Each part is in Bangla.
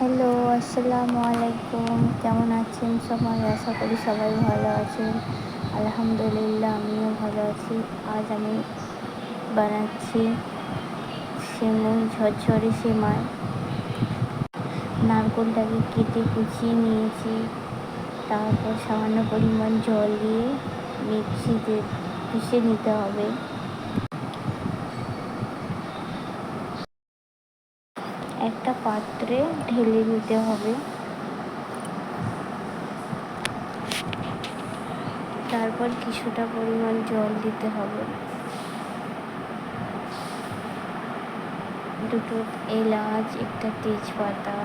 হ্যালো, আসসালামু আলাইকুম। কেমন আছেন সবাই? আশা করি সবাই ভালো আছেন। আলহামদুলিল্লাহ, আমিও ভালো আছি। আজ আমি বানাচ্ছি সেমুই ঝরঝরে সেমাই। নারকোলটাকে কেটে কুচিয়ে নিয়েছি। তারপর সামান্য পরিমাণ জল দিয়ে মিক্সিতে পিষে নিতে হবে। একটা পাত্রে ঢেলে নিতে হবে। তারপর কিছুটা পরিমাণ জল দিতে হবে। দুটো এলাচ, একটা তেজপাতা।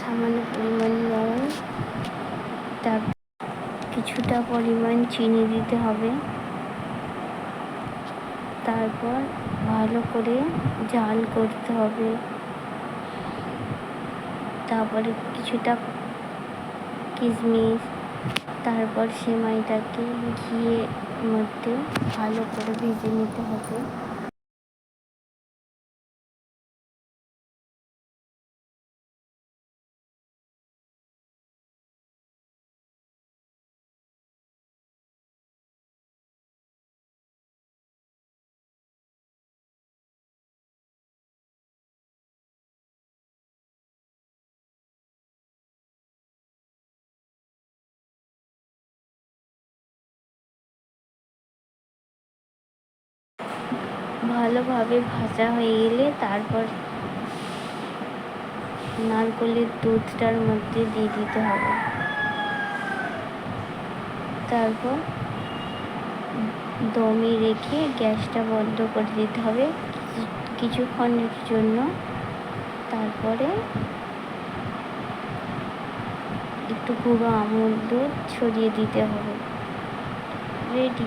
সামান্য পরিমাণ কিছুটা পরিমাণ চিনি দিতে হবে। তারপর ভালো করে জাল করতে হবে। তারপরে কিছুটা কিশমিশ, তারপর সেমাইটাকে ঘিয়ে মধ্যে ভালো করে ভেজে নিতে হবে। ভালোভাবে ভাজা হয়ে গেলে তারপর নারকলের দুধটার মধ্যে দিয়ে দিতে হবে। তারপর দমে রেখে গ্যাসটা বন্ধ করে দিতে হবে কিছুক্ষণের জন্য। তারপরে একটু গুঁড়ো আমুল দুধ ছড়িয়ে দিতে হবে। রেডি